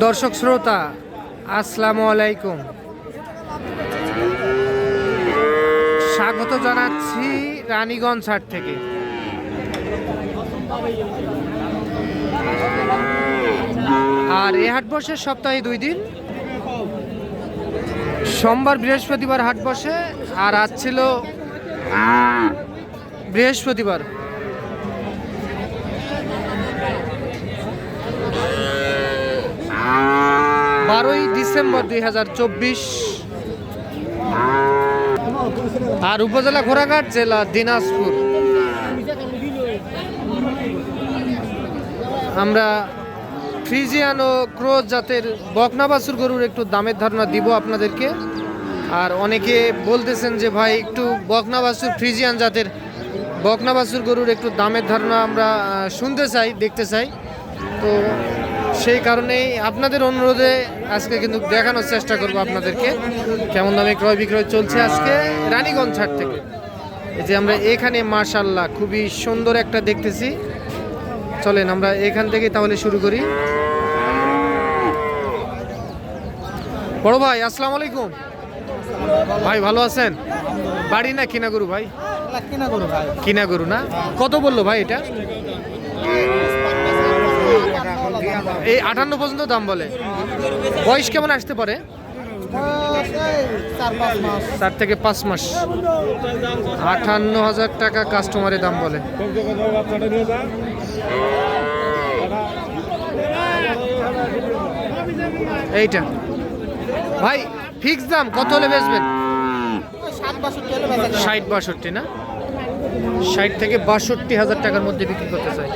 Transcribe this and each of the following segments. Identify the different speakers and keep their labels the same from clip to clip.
Speaker 1: দর্শক শ্রোতা, আসসালামু আলাইকুম। স্বাগত জানাচ্ছি রানীগঞ্জ হাট থেকে। আর এ হাট বসে সপ্তাহে দুই দিন। সোমবার বৃহস্পতিবার হাট বসে, আর আজ ছিল বৃহস্পতিবার। বারোই ডিসেম্বর দুই হাজার চব্বিশ। আর উপজেলা ঘোড়াঘাট জেলা দিনাজপুর। আমরা ফ্রিজিয়ান ও ক্রোজ জাতের বকনাবাসুর গরুর একটু দামের ধারণা দিব আপনাদেরকে। আর অনেকে বলতেছেন যে ভাই, একটু বকনাবাসুর ফ্রিজিয়ান জাতের বকনাবাসুর গরুর একটু দামের ধারণা আমরা শুনতে চাই, দেখতে চাই। তো সেই কারণেই আপনাদের অনুরোধে আজকে কিন্তু দেখানোর চেষ্টা করব আপনাদেরকে। কেমন দামে ক্রয় বিক্রয় চলছে আজকে রানীগঞ্জ হাট থেকে। এই যে আমরা এখানে মার্শাল্লাহ খুবই সুন্দর একটা দেখতেছি। চলেন আমরা এখান থেকে তাহলে শুরু করি। বড় ভাই আসসালামু আলাইকুম। ভাই ভালো আছেন? বাড়ি না কিনা গরু ভাই?
Speaker 2: কিনা করো ভাই।
Speaker 1: কিনা গরু না? কত বলল ভাই এটা? এই আটান্ন পর্যন্ত দাম বলে। বয়স কেমন আসতে পারে?
Speaker 2: চার
Speaker 1: থেকে পাঁচ মাস। আটান্ন হাজার টাকা কাস্টমারের দাম বলে। এইটা। ভাই ফিক্স দাম কত হলে বেচবেন? ষাট বাষট্টি না? ষাট থেকে বাষট্টি হাজার টাকার মধ্যে বিক্রি করতে চাই।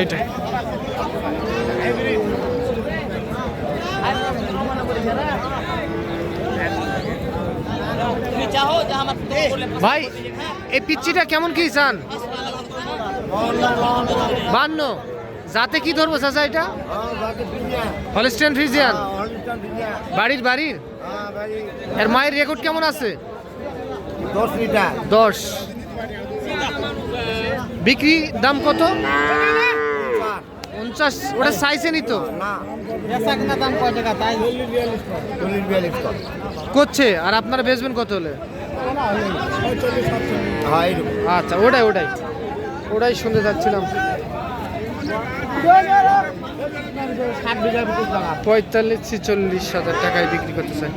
Speaker 1: এইটাই। ভাই এই পিচ্ছিটা কেমন কি চান বান্ন। যাতে কি ধরবো চাচা এটা? হলস্টেন ফ্রিজিয়ান বাড়ির বাড়ির? এর মায়ের রেকর্ড কেমন আছে?
Speaker 2: দশ লিটার।
Speaker 1: দশ। বিক্রি দাম কত? পঞ্চাশ। ওটা চাইছে নি। তো করছে। আর আপনারা বেচবেন কত হলে? আচ্ছা ওটাই ওটাই। ওটাই শুনতে যাচ্ছিলাম পঁয়তাল্লিশ ছেচল্লিশ হাজার টাকায় বিক্রি করতে চাই।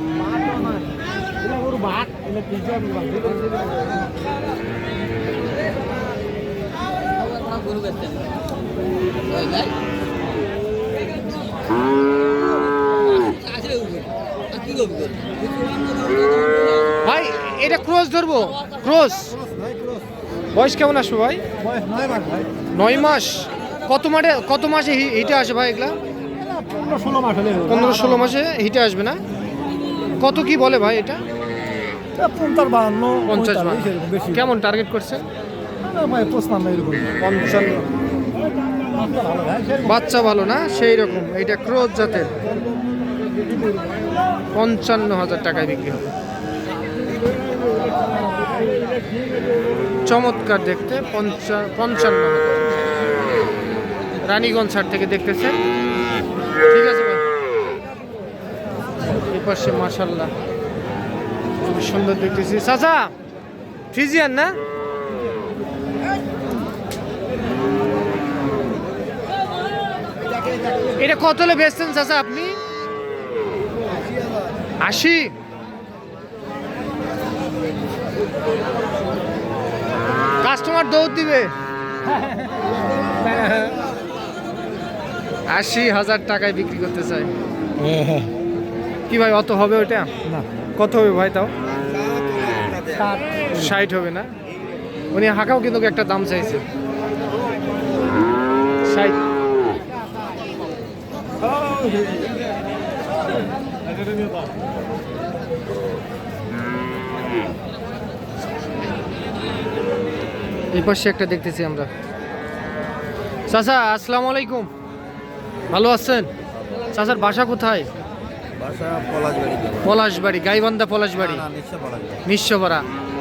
Speaker 1: ভাই এটা ক্রস ধরবো ক্রস। বয়স কেমন আসবে ভাই?
Speaker 2: নয় মাস ভাই।
Speaker 1: নয় মাস? কত মাসে কত মাসে হিটে আসে ভাই এগুলা?
Speaker 2: পনেরো ষোলো মাসে
Speaker 1: হিটে আসবে না? কত কি বলে ভাই এটা?
Speaker 2: পঞ্চাশ
Speaker 1: কেমন টার্গেট করছে? বাচ্চা ভালো না? সেই রকম। এইটা ক্রোজ জাতের। পঞ্চান্ন হাজার টাকায় বিক্রি হবে। চমৎকার দেখতে। পঞ্চা- পঞ্চান্ন হাজার। রানীগঞ্জ হাট থেকে দেখতেছেন? ঠিক আছে ভাই। এই পাশে মাসাল্লাহ খুবই সুন্দর দেখতেছি। চাচা ফিজিয়ান না? এটা কত হলে বেচছেন চাচা আপনি? আশি? কাস্টমার দৌড় দিবে। আশি হাজার টাকায় বিক্রি করতে চাই। কি ভাই অত হবে ওটা
Speaker 2: না।
Speaker 1: কত হবে ভাই তাও? ষাট হবে না? উনি হাঁকাও কিন্তু একটা দাম চাইছে। ষাট। এই পাশে একটা দেখতেছি আমরা। চাচা আসসালামু আলাইকুম। ভালো আছেন? চাচার বাসা কোথায়?
Speaker 3: পলাশবাড়ি
Speaker 1: গাইবান্ধা পলাশবাড়ি?
Speaker 3: না নিশ্চয় পলাশবাড়ি
Speaker 1: নিঃস্বরা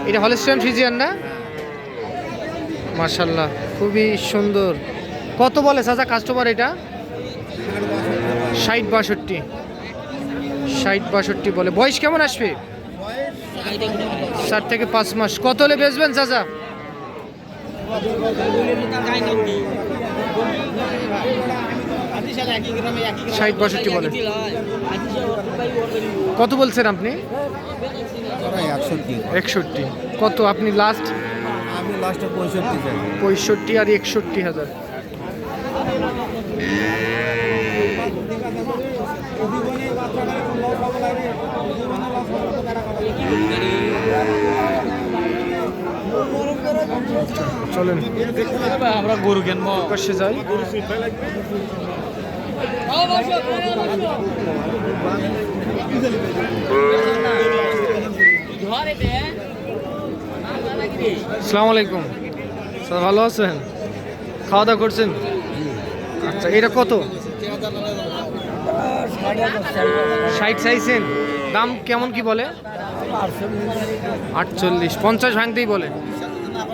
Speaker 1: এটা হলেস্টিয়ান ফ্রিজিয়ান না? মার্শাল্লাহ খুবই সুন্দর। কত বলে চাচা কাস্টমার এটা? ষাট বাষট্টি। ষাট বাষট্টি বলে। বয়স কেমন আসবে? চার থেকে পাঁচ মাস। কত হলে বেচবেন চাচা? ষাট বাষট্টি বলে। কত বলছেন আপনি?
Speaker 3: একষট্টি।
Speaker 1: কত? আপনি লাস্ট
Speaker 3: আমি লাস্টে পঁয়ষট্টি
Speaker 1: পঁয়ষট্টি আর একষট্টি হাজার। চলেন।
Speaker 2: আমরা গরু কিনবো।
Speaker 1: পাশে যাই। আসসালামু আলাইকুম স্যার ভালো আছেন? খাওয়া দাওয়া করছেন? আচ্ছা এটা কত? ষাট চাইছেন। দাম কেমন কি বলে? আটচল্লিশ পঞ্চাশ ভাঙতেই বলে।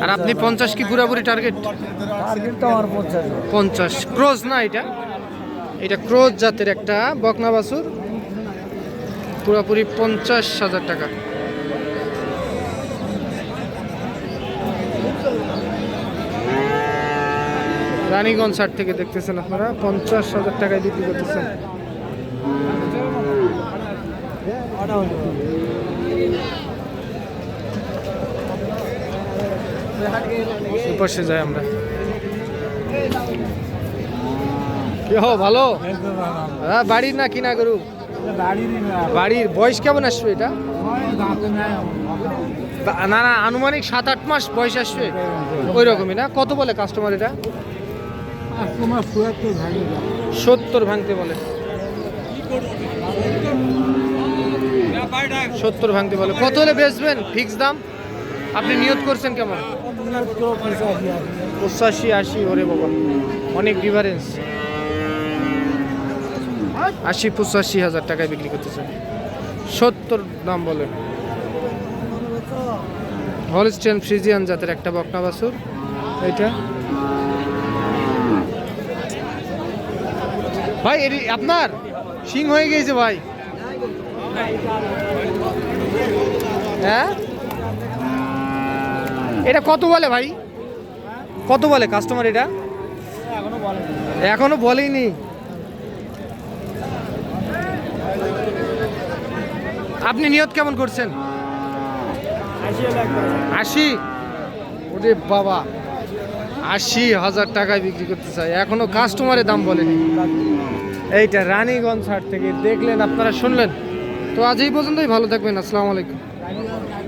Speaker 1: আর আপনি পঞ্চাশ কি পুরাপুরি টার্গেট পঞ্চাশ। ক্রোজ না এটা? এটা ক্রোজ জাতের একটা বকনা বাছুর। পুরোপুরি পঞ্চাশ হাজার টাকা। রানীগঞ্জ হাট থেকে দেখতেছেন আপনারা, পঞ্চাশ হাজার টাকায় বিক্রি করতেছেন। পাশে যাই আমরা। কি হো ভালো? হ্যাঁ বাড়ির না কিনা গরু? বাড়ির বয়স কেমন আসবে এটা? না না, আনুমানিক সাত, আট মাস বয়স আসবে। ওই রকমই না? কত বলে কাস্টমার এটা? সত্তর ভাঙতে বলে। সত্তর ভাঙতে বলে। কত হলে বেচবেন? ফিক্স দাম? আপনি নিয়ত করছেন কেমন? পঁচাশি, আশি, ওরে বাবা। অনেক ডিফারেন্স আশি পঁচাশি হাজার টাকায় বিক্রি করতেছেন সত্তর দাম বলেন হলস্টেন ফ্রিজিয়ান জাতের একটা বকনা বাছুর। এইটা। ভাই, এটি আপনার? সিং হয়ে গিয়েছে ভাই। হ্যাঁ? এটা কত বলে ভাই? কত বলে কাস্টমার এটা? এখনও বলেইনি। আপনি নিয়ত কেমন করছেন? আশি? ওরে বাবা। আশি হাজার টাকায় বিক্রি করতে চাই। এখনও কাস্টমারের দাম বলেনি। এইটা রানীগঞ্জ হাট থেকে দেখলেন, আপনারা শুনলেন? তো আজ এই পর্যন্তই, ভালো থাকবেন, আসসালামু আলাইকুম।